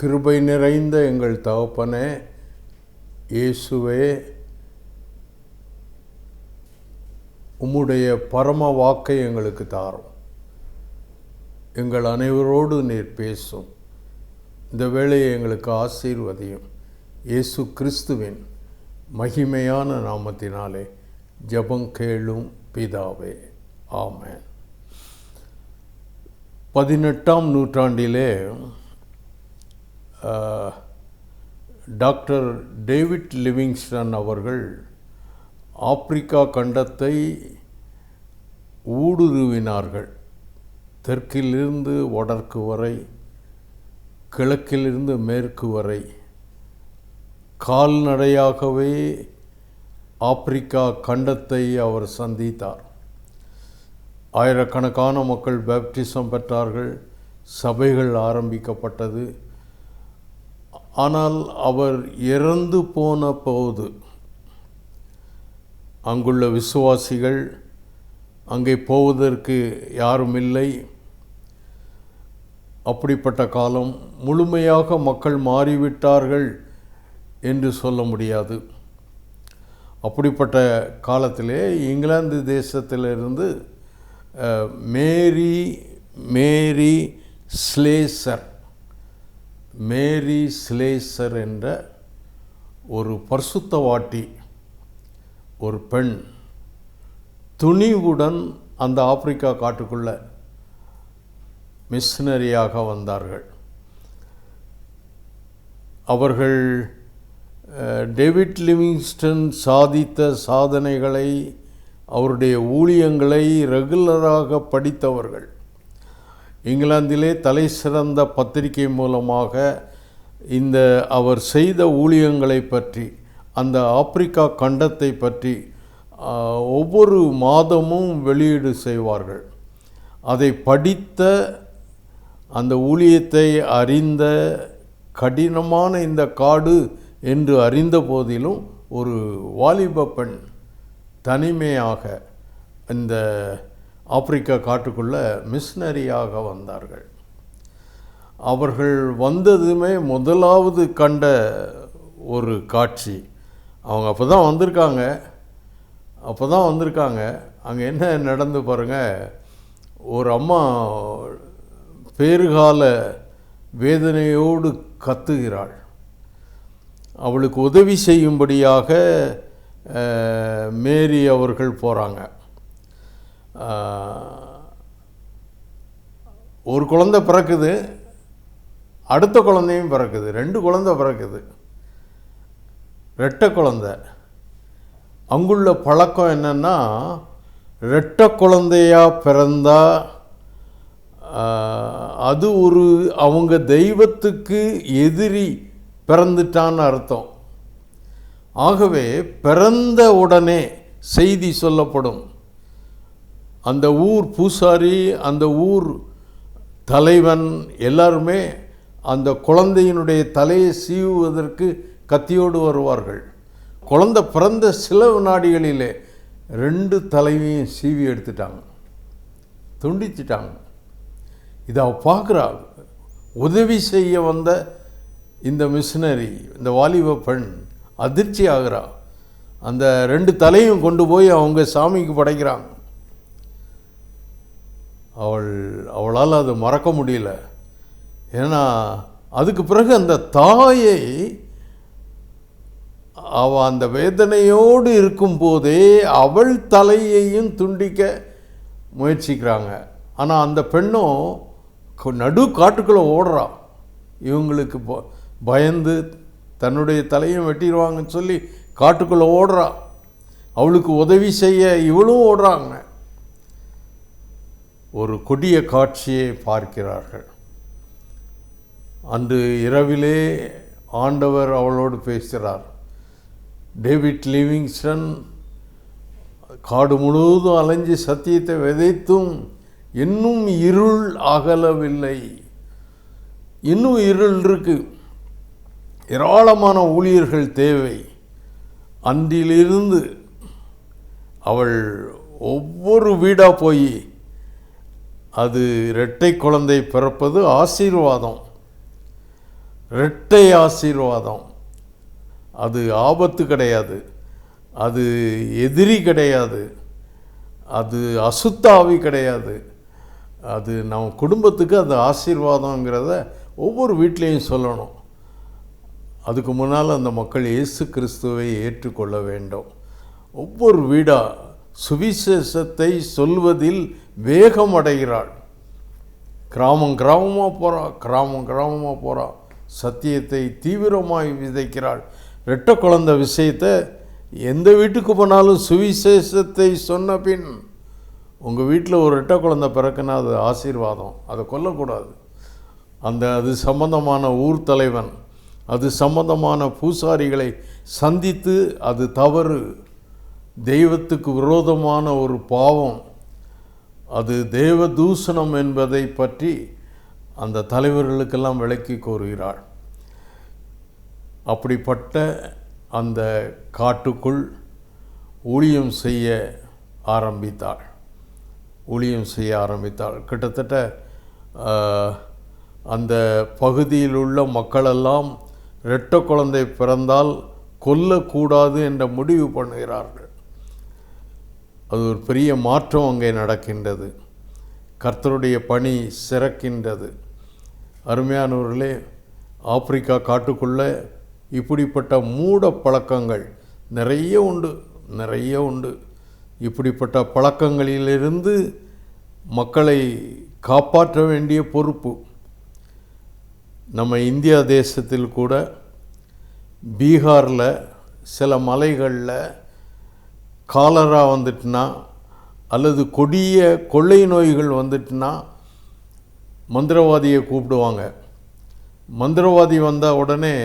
கிருபை நிறைந்த எங்கள் தகப்பனே இயேசுவே உம்முடைய பரம வாக்கை எங்களுக்கு தாரும். எங்கள் அனைவரோடு நீர் பேசும். இந்த வேளையை எங்களுக்கு ஆசீர்வதியும். இயேசு கிறிஸ்துவின் மகிமையான நாமத்தினாலே ஜெபம் கேளும் பிதாவே. ஆமேன். பதினெட்டாம் நூற்றாண்டிலே டாக்டர் டேவிட் லிவிங்ஸ்டன் அவர்கள் ஆப்பிரிக்கா கண்டத்தை ஊடுருவினார்கள். தெற்கிலிருந்து வடக்கு வரை கிழக்கிலிருந்து மேற்கு வரை. கால்நடையாகவே ஆப்பிரிக்கா கண்டத்தை அவர் சந்தித்தார். ஆயிரக்கணக்கான மக்கள் பேப்டிசம் பெற்றார்கள். சபைகள் ஆரம்பிக்கப்பட்டது. ஆனால் அவர் இறந்து போன போது அங்குள்ள விசுவாசிகள் அங்கே போவதற்கு யாரும் இல்லை. அப்படிப்பட்ட காலம் முழுமையாக மக்கள் மாறிவிட்டார்கள் என்று சொல்ல முடியாது. அப்படிப்பட்ட காலத்திலே இங்கிலாந்து தேசத்திலிருந்து மேரி மேரி ஸ்லேசர் மேரி ஸ்லேசர் என்ற ஒரு பர்சுத்தவாட்டி ஒரு பெண் துணிவுடன் அந்த ஆப்பிரிக்கா காட்டுக்குள்ள மிஷினரியாக வந்தார்கள். அவர்கள் டேவிட் லிவிங்ஸ்டன் சாதித்த சாதனைகளை அவருடைய ஊழியங்களை ரெகுலராக படித்தவர்கள். இங்கிலாந்திலே தலை சிறந்த பத்திரிகை மூலமாக இந்த அவர் செய்த ஊழியங்களை பற்றி அந்த ஆப்பிரிக்கா கண்டத்தை பற்றி ஒவ்வொரு மாதமும் வெளியீடு செய்வார்கள். அதை படித்த அந்த ஊழியத்தை அறிந்த கடினமான இந்த காடு என்று அறிந்த போதிலும் ஒரு வாலிப பெண் தனிமையாக இந்த ஆப்பிரிக்கா காட்டுக்குள்ளே மிஷினரியாக வந்தார்கள். அவர்கள் வந்ததுமே முதலாவது கண்ட ஒரு காட்சி. அவங்க அப்போ தான் வந்திருக்காங்க. அப்போ தான் வந்திருக்காங்க. அங்கே என்ன நடந்து பாருங்கள் ஒரு அம்மா பேறுகால வேதனையோடு கத்துகிறாள். அவளுக்கு உதவி செய்யும்படியாக மேரி அவர்கள் போகிறாங்க ஒரு குழந்தை பிறக்குது அடுத்த குழந்தையும் பிறக்குது ரெண்டு குழந்தை பிறக்குது. ரெட்டை குழந்தை. அங்குள்ள பழக்கம் என்னென்னா ரெட்டை குழந்தையாக பிறந்தா அது ஒரு அவங்க தெய்வத்துக்கு எதிரி பிறந்துட்டான்னு அர்த்தம். ஆகவே பிறந்த உடனே செய்தி சொல்லப்படும். அந்த ஊர் பூசாரி அந்த ஊர் தலைவன் எல்லாருமே அந்த குழந்தையினுடைய தலையை சீவுவதற்கு கத்தியோடு வருவார்கள். குழந்தை பிறந்த சில வினாடிகளிலே ரெண்டு தலைவையும் சீவி எடுத்துட்டாங்க. துண்டிச்சிட்டாங்க. இதை அவள் பார்க்குறா உதவி செய்ய வந்த இந்த மிஷினரி இந்த வாலிப பெண் அதிர்ச்சி ஆகிறா. அந்த ரெண்டு தலையும் கொண்டு போய் அவங்க சாமிக்கு படைக்கிறாங்க. அவள் அவளால் அது மறக்க முடியல. ஏன்னா அதுக்கு பிறகு அந்த தாயை அவ அந்த வேதனையோடு இருக்கும்போதே அவள் தலையையும் துண்டிக்க முயற்சிக்கிறாங்க. ஆனால் அந்த பெண்ணும் நடு காட்டுக்குள்ளே ஓடுறான் இவங்களுக்கு ப- பயந்து தன்னுடைய தலையும் வெட்டிடுவாங்கன்னு சொல்லி காட்டுக்குள்ளே ஓடுறா. அவளுக்கு உதவி செய்ய இவளும் ஓடுறாங்க. ஒரு கொடிய காட்சியை பார்க்கிறார்கள். அன்று இரவிலே ஆண்டவர் அவளோடு பேசுகிறார். டேவிட் லிவிங்ஸ்டன் காடு முழுவதும் அலைஞ்சு சத்தியத்தை விதைத்தும் இன்னும் இருள் அகலவில்லை. இன்னும் இருள் இருக்கு. ஏராளமான ஊழியர்கள் தேவை. அன்றிலிருந்து அவள் ஒவ்வொரு வீடாக போய் அது இரட்டை குழந்தை பிறப்பது ஆசீர்வாதம். இரட்டை ஆசீர்வாதம். அது ஆபத்து கிடையாது. அது எதிரி கிடையாது. அது அசுத்தாவி கிடையாது. அது நம்ம குடும்பத்துக்கு அது ஆசீர்வாதங்கிறத ஒவ்வொரு வீட்லேயும் சொல்லணும். அதுக்கு முன்னால் அந்த மக்கள் இயேசு கிறிஸ்துவை ஏற்றுக்கொள்ள வேண்டும். ஒவ்வொரு வீடாக சுவிசேஷத்தை சொல்வதில் வேகம் அடைகிறாள் கிராமம் கிராமமாக போகிறா கிராமம் கிராமமாக போகிறா சத்தியத்தை தீவிரமாய் விதைக்கிறாள். ரெட்ட குழந்தை விஷயத்தை எந்த வீட்டுக்கு போனாலும் சுவிசேஷத்தை சொன்ன பின் உங்கள் வீட்டில் ஒரு ரெட்ட குழந்த பிறக்குன்னா அது ஆசீர்வாதம். அதை கொல்லக்கூடாது. அந்த அது சம்பந்தமான ஊர் தலைவன் அது சம்பந்தமான பூசாரிகளை சந்தித்து அது தவறு. தெய்வத்துக்கு விரோதமான ஒரு பாவம் அது தெய்வ தூஷணம் என்பதை பற்றி அந்த தலைவர்களுக்கெல்லாம் விளக்கி கூறுகிறாள் அப்படிப்பட்ட அந்த காட்டுக்குள் ஊழியம் செய்ய ஆரம்பித்தாள். ஊழியம் செய்ய ஆரம்பித்தாள். கிட்டத்தட்ட அந்த பகுதியில் உள்ள மக்களெல்லாம் இரட்ட குழந்தை பிறந்தால் கொல்லக்கூடாது என்ற முடிவு பண்ணுகிறார்கள். அது ஒரு பெரிய மாற்றம் அங்கே நடக்கின்றது. கர்த்தருடைய பணி சிறக்கின்றது. அருமையானவர்களே ஆப்பிரிக்கா காட்டுக்குள்ளே இப்படிப்பட்ட மூட பழக்கங்கள் நிறைய உண்டு நிறைய உண்டு. இப்படிப்பட்ட பழக்கங்களிலிருந்து மக்களை காப்பாற்ற வேண்டிய பொறுப்பு. நம்ம இந்தியா தேசத்தில் கூட பீகாரில் சில மலைகளில் காலரா வந்துட்டுனா அல்லது கொடிய கொள்ளை நோய்கள் வந்துட்டுனா மந்திரவாதியை கூப்பிடுவாங்க. மந்திரவாதி வந்தால் உடனே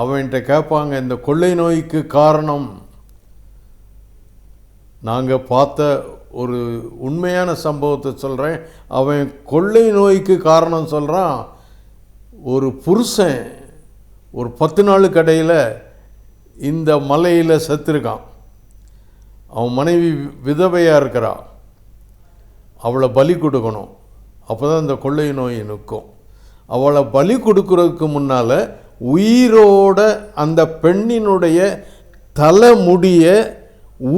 அவன்கிட்ட கேட்பாங்க இந்த கொள்ளை நோய்க்கு காரணம்? நாங்கள் பார்த்த ஒரு உண்மையான சம்பவத்தை சொல்கிறேன் அவன் கொள்ளை நோய்க்கு காரணம் சொல்கிறான் ஒரு புருஷன் ஒரு பத்து நாள் கடையில் இந்த மலையில் செத்துருக்கான். அவன் மனைவி விதவையாக இருக்கிறா. அவளை பலி கொடுக்கணும். அப்போ தான் இந்த கொள்ளை நோய் நிற்கும் அவளை பலி கொடுக்கறதுக்கு முன்னால் உயிரோட அந்த பெண்ணினுடைய தலைமுடிய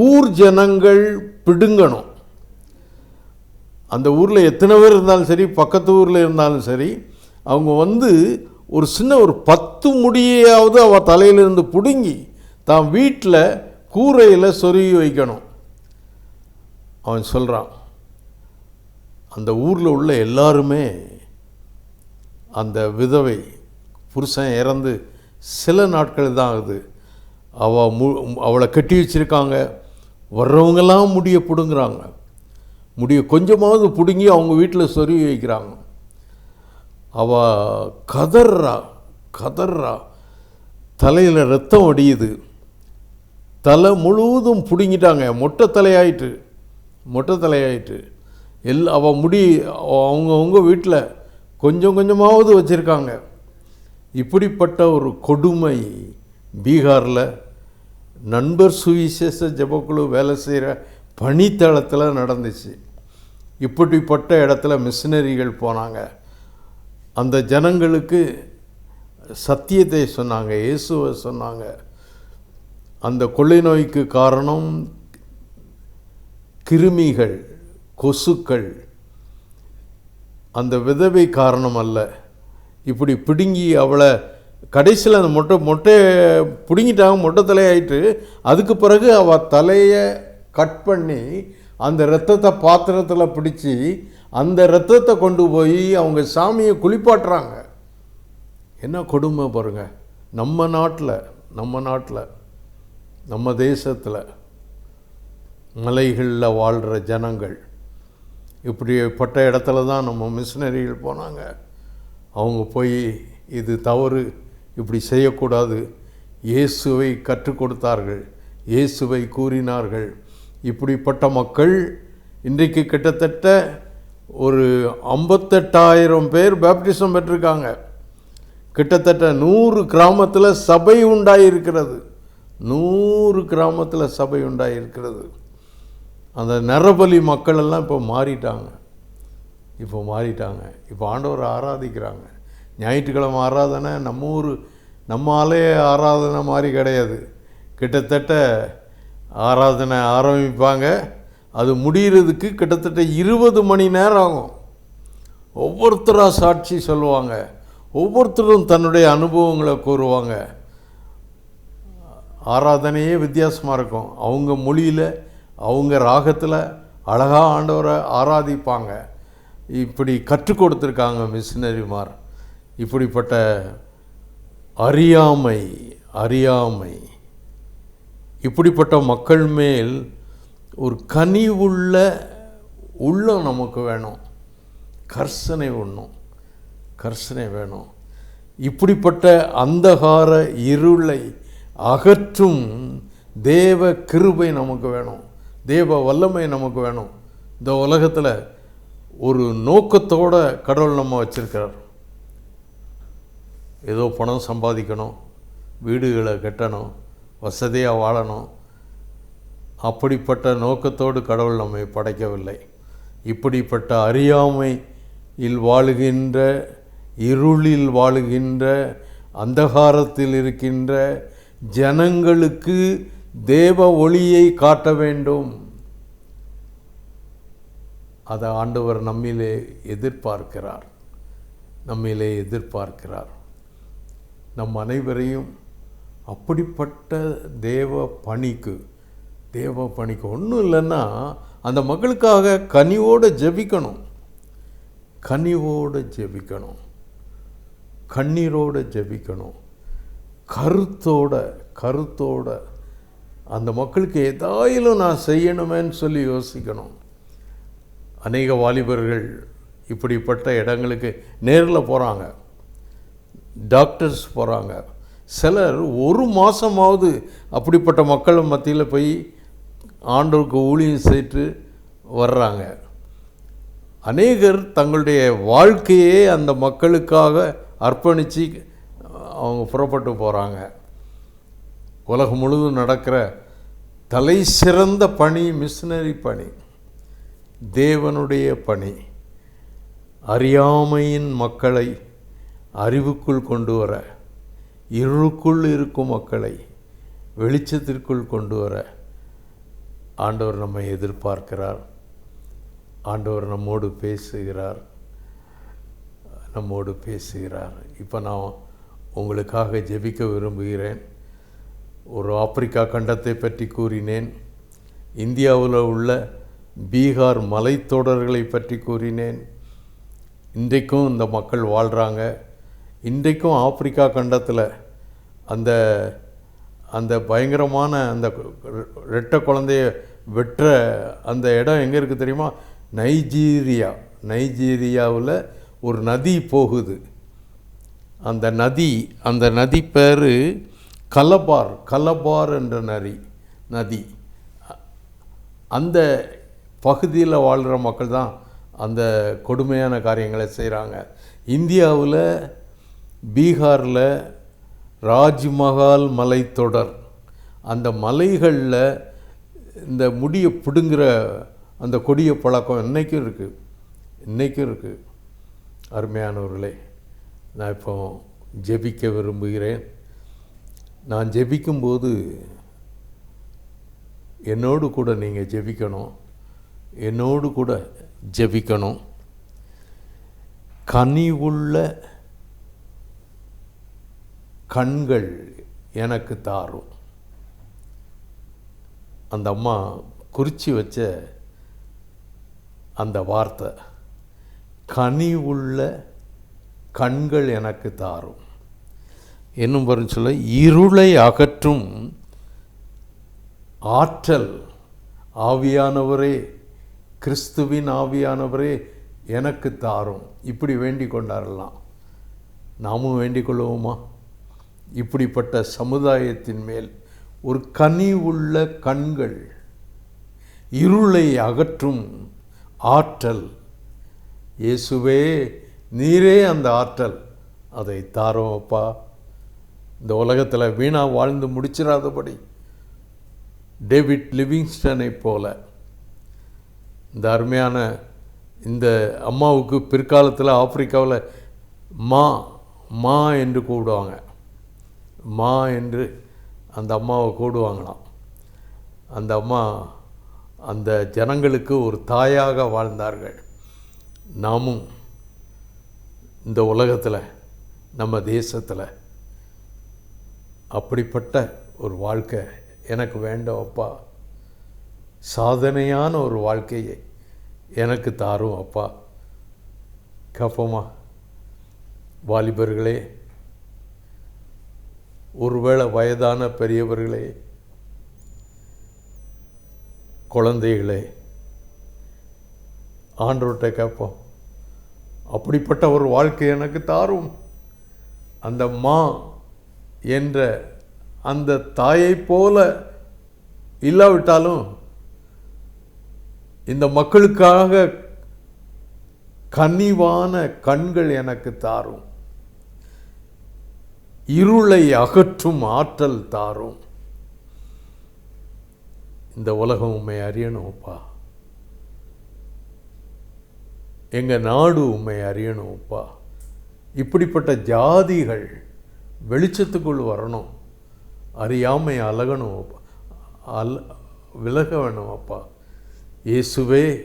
ஊர் ஜனங்கள் பிடுங்கணும். அந்த ஊரில் எத்தனை பேர் இருந்தாலும் சரி பக்கத்து ஊரில் இருந்தாலும் சரி அவங்க வந்து ஒரு சின்ன ஒரு பத்து முடியையாவது அவள் தலையிலிருந்து பிடுங்கி தான் வீட்டில் கூரையில் சொருகி வைக்கணும். அவன் சொல்கிறான் அந்த ஊரில் உள்ள எல்லாருமே அந்த விதவை புருஷன் இறந்து சில நாட்கள் தான் ஆகுது. அவள் மு அவளை கட்டி வச்சிருக்காங்க. வர்றவங்கெல்லாம் முடிய பிடுங்குறாங்க. முடிய கொஞ்சமாவது பிடுங்கி அவங்க வீட்டில் சொருகி வைக்கிறாங்க. அவ கதர்றா கதர்றா தலையில் ரத்தம் வடியுது. தலை முழுவதும் பிடுங்கிட்டாங்க. மொட்டை தலையாயிட்டு. மொட்டை தலையாயிட்டு. எல் அவள் முடி அவங்கவுங்க வீட்டில் கொஞ்சம் கொஞ்சமாவது வச்சுருக்காங்க. இப்படிப்பட்ட ஒரு கொடுமை பீகாரில் நண்பர் சுவிசேஷ ஜெபக்குழு வேலை செய்கிற பணித்தளத்தில் நடந்துச்சு. இப்படிப்பட்ட இடத்துல மிஷினரிகள் போனாங்க. அந்த ஜனங்களுக்கு சத்தியத்தை சொன்னாங்க இயேசுவை சொன்னாங்க. அந்த கொள்ளை நோய்க்கு காரணம் கிருமிகள் கொசுக்கள். அந்த விதவை காரணம் அல்ல. இப்படி பிடுங்கி அவளை கடைசியில் அந்த மொட்டை மொட்டையை பிடுங்கிட்டாங்க மொட்டை தலையாயிட்டு அதுக்கு பிறகு அவள் தலையை கட் பண்ணி அந்த இரத்தத்தை பாத்திரத்தில் பிடிச்சி அந்த இரத்தத்தை கொண்டு போய் அவங்க சாமியை குளிப்பாட்டுறாங்க. என்ன கொடுமை பாருங்க. நம்ம நாட்டில் நம்ம நாட்டில் நம்ம தேசத்தில் மலைகளில் வாழ்கிற ஜனங்கள் இப்படிப்பட்ட இடத்துல தான் நம்ம மிஷினரிகள் போனாங்க. அவங்க போய் இது தவறு இப்படி செய்யக்கூடாது. இயேசுவை கற்றுக் கொடுத்தார்கள் இயேசுவை கூறினார்கள். இப்படிப்பட்ட மக்கள் இன்றைக்கு கிட்டத்தட்ட ஒரு ஐம்பத்தெட்டாயிரம் பேர் பேப்டிசம் பெற்றிருக்காங்க. கிட்டத்தட்ட நூறு கிராமத்தில் சபை உண்டாயிருக்கிறது. நூறு கிராமத்தில் சபை உண்டாயிருக்கிறது. அந்த நரபலி மக்களெல்லாம் இப்போ மாறிட்டாங்க. இப்போ மாறிட்டாங்க. இப்போ ஆண்டவரை ஆராதிக்கிறாங்க. ஞாயிற்றுக்கிழமை ஆராதனை நம்ம ஊர் நம்ம ஆராதனை மாதிரி கிடையாது. கிட்டத்தட்ட ஆராதனை ஆரம்பிப்பாங்க. அது முடிகிறதுக்கு கிட்டத்தட்ட இருபது மணி நேரம் ஆகும். ஒவ்வொருத்தராக சாட்சி சொல்லுவாங்க. ஒவ்வொருத்தரும் தன்னுடைய அனுபவங்களை கூறுவாங்க. ஆராதனையே வித்தியாசமாக இருக்கும். அவங்க மொழியில் அவங்க ராகத்தில் அழகாக ஆண்டவரை ஆராதிப்பாங்க. இப்படி கற்றுக் கொடுத்துருக்காங்க மிஷினரிமார். இப்படிப்பட்ட அறியாமை அறியாமை. இப்படிப்பட்ட மக்கள் மேல் ஒரு கனிவுள்ள உள்ளம் நமக்கு வேணும். கர்சனை ஒன்றும் கர்சனை வேணும். இப்படிப்பட்ட அந்தகார இருளை அகற்றும் தேவ கிருபை நமக்கு வேணும். தேவ வல்லமை நமக்கு வேணும். இந்த உலகத்தில் ஒரு நோக்கத்தோட கடவுள் நம்ம வச்சுருக்கிறார். ஏதோ பணம் சம்பாதிக்கணும் வீடுகளை கட்டணும் வசதியாக வாழணும். அப்படிப்பட்ட நோக்கத்தோடு கடவுள் நம்மை படைக்கவில்லை. இப்படிப்பட்ட அறியாமையில் வாழுகின்ற இருளில் வாழுகின்ற அந்தகாரத்தில் இருக்கின்ற ஜனங்களுக்கு தேவ ஒளியை காட்ட வேண்டும். அதை ஆண்டவர் நம்மிலே எதிர்பார்க்கிறார். நம்மிலே எதிர்பார்க்கிறார். நம் அனைவரையும் அப்படிப்பட்ட தேவ பணிக்கு தேவ பணிக்கு ஒன்றும் இல்லைன்னா அந்த மக்களுக்காக கனிவோடு ஜெபிக்கணும். கனிவோடு ஜெபிக்கணும். கண்ணீரோடு ஜெபிக்கணும். கருத்தோட கருத்தோட அந்த மக்களுக்கு ஏதாயிலும் நான் செய்யணுமேன்னு சொல்லி யோசிக்கணும். அநேக வாலிபர்கள் இப்படிப்பட்ட இடங்களுக்கு நேரில் போகிறாங்க டாக்டர்ஸ் போகிறாங்க சிலர் ஒரு மாதமாவது அப்படிப்பட்ட மக்கள் மத்தியில் போய் ஆண்டவருக்கு ஊழியம் செய்து வர்றாங்க. அநேகர் தங்களுடைய வாழ்க்கையே அந்த மக்களுக்காக அர்ப்பணித்து அவங்க புறப்பட்டு போகிறாங்க உலகம் முழுவதும் நடக்கிற தலை சிறந்த பணி மிஷினரி பணி தேவனுடைய பணி. அறியாமையின் மக்களை அறிவுக்குள் கொண்டு வர இருளுக்குள் இருக்கும் மக்களை வெளிச்சத்திற்குள் கொண்டு வர ஆண்டவர் நம்மை எதிர்பார்க்கிறார். ஆண்டவர் நம்மோடு பேசுகிறார். நம்மோடு பேசுகிறார். இப்போ நான் உங்களுக்காக ஜெபிக்க விரும்புகிறேன். ஒரு ஆப்பிரிக்கா கண்டத்தை பற்றி கூறினேன். இந்தியாவில் உள்ள பீகார் மலைத்தொடர்களை பற்றி கூறினேன். இன்றைக்கும் இந்த மக்கள் வாழ்கிறாங்க இன்றைக்கும் ஆப்பிரிக்கா கண்டத்தில் அந்த அந்த பயங்கரமான அந்த ரெட்டை குழந்தைய வெட்டுற அந்த இடம் எங்கே இருக்குது தெரியுமா? நைஜீரியா. நைஜீரியாவில் ஒரு நதி போகுது. அந்த நதி அந்த நதி பேர் கலபார் கலபார் என்ற நரி நதி. அந்த பகுதியில் வாழ்கிற மக்கள் தான் அந்த கொடுமையான காரியங்களை செய்கிறாங்க இந்தியாவில் பீகாரில் ராஜ்மஹால் மலைத்தொடர் அந்த மலைகளில் இந்த முடியை பிடுங்குற அந்த கொடிய பழக்கம் இன்றைக்கும் இருக்குது இன்றைக்கும் இருக்குது அருமையானவர்களே நான் இப்போ ஜெபிக்க விரும்புகிறேன். நான் ஜெபிக்கும்போது என்னோடு கூட நீங்கள் ஜெபிக்கணும். என்னோடு கூட ஜெபிக்கணும். கனிவுள்ள கண்கள் எனக்கு தாரும். அந்த அம்மா குறித்து வச்ச அந்த வார்த்தை கனிவுள்ள கண்கள் எனக்கு தாரும். என்னும் வரும் சொல்ல இருளை அகற்றும் ஆற்றல் ஆவியானவரே கிறிஸ்துவின் ஆவியானவரே எனக்கு தாரும். இப்படி வேண்டிக் கொண்டாரலாம் நாமும் வேண்டிக் கொள்வோமா இப்படிப்பட்ட சமுதாயத்தின் மேல் ஒரு கனி உள்ள கண்கள் இருளை அகற்றும் ஆற்றல். இயேசுவே நீரே அந்த ஆற்றல். அதை தாரோம் அப்பா. இந்த உலகத்தில் வீணாக வாழ்ந்து முடிச்சிடாதபடி. டேவிட் லிவிங்ஸ்டனை போல. இந்த அருமையான இந்த அம்மாவுக்கு பிற்காலத்தில் ஆப்பிரிக்காவில் மா மா என்று கூப்பிடுவாங்க. மா என்று அந்த அம்மாவை கூடுவாங்களாம் அந்த அம்மா அந்த ஜனங்களுக்கு ஒரு தாயாக வாழ்ந்தார்கள். நாமும் இந்த உலகத்தில் நம்ம தேசத்தில் அப்படிப்பட்ட ஒரு வாழ்க்கை எனக்கு வேண்டாம் அப்பா. சாதனையான ஒரு வாழ்க்கையை எனக்கு தாரும் அப்பா. கப்பமா வாலிபர்களே ஒருவேளை வயதான பெரியவர்களே குழந்தைகளே ஆண்டோர்கிட்ட கேட்போம். அப்படிப்பட்ட ஒரு வாழ்க்கை எனக்கு தாரும். அந்த மா என்ற அந்த தாயைப் போல இல்லாவிட்டாலும் இந்த மக்களுக்காக கனிவான கண்கள் எனக்கு தாரும். இருளை அகற்றும் ஆற்றல் தாரும். இந்த உலகம் உண்மை அறியணும்ப்பா. எங்கள் நாடு உண்மை அறியணும்ப்பா இப்படிப்பட்ட ஜாதிகள் வெளிச்சத்துக்குள் வரணும். அறியாமை அலகணும் அப்பா. அல் விலக வேணும் அப்பா. இயேசுவே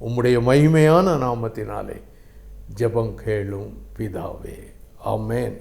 உம்முடைய மகிமையான நாமத்தினாலே ஜெபம் கேளும் பிதாவே. ஆமேன்.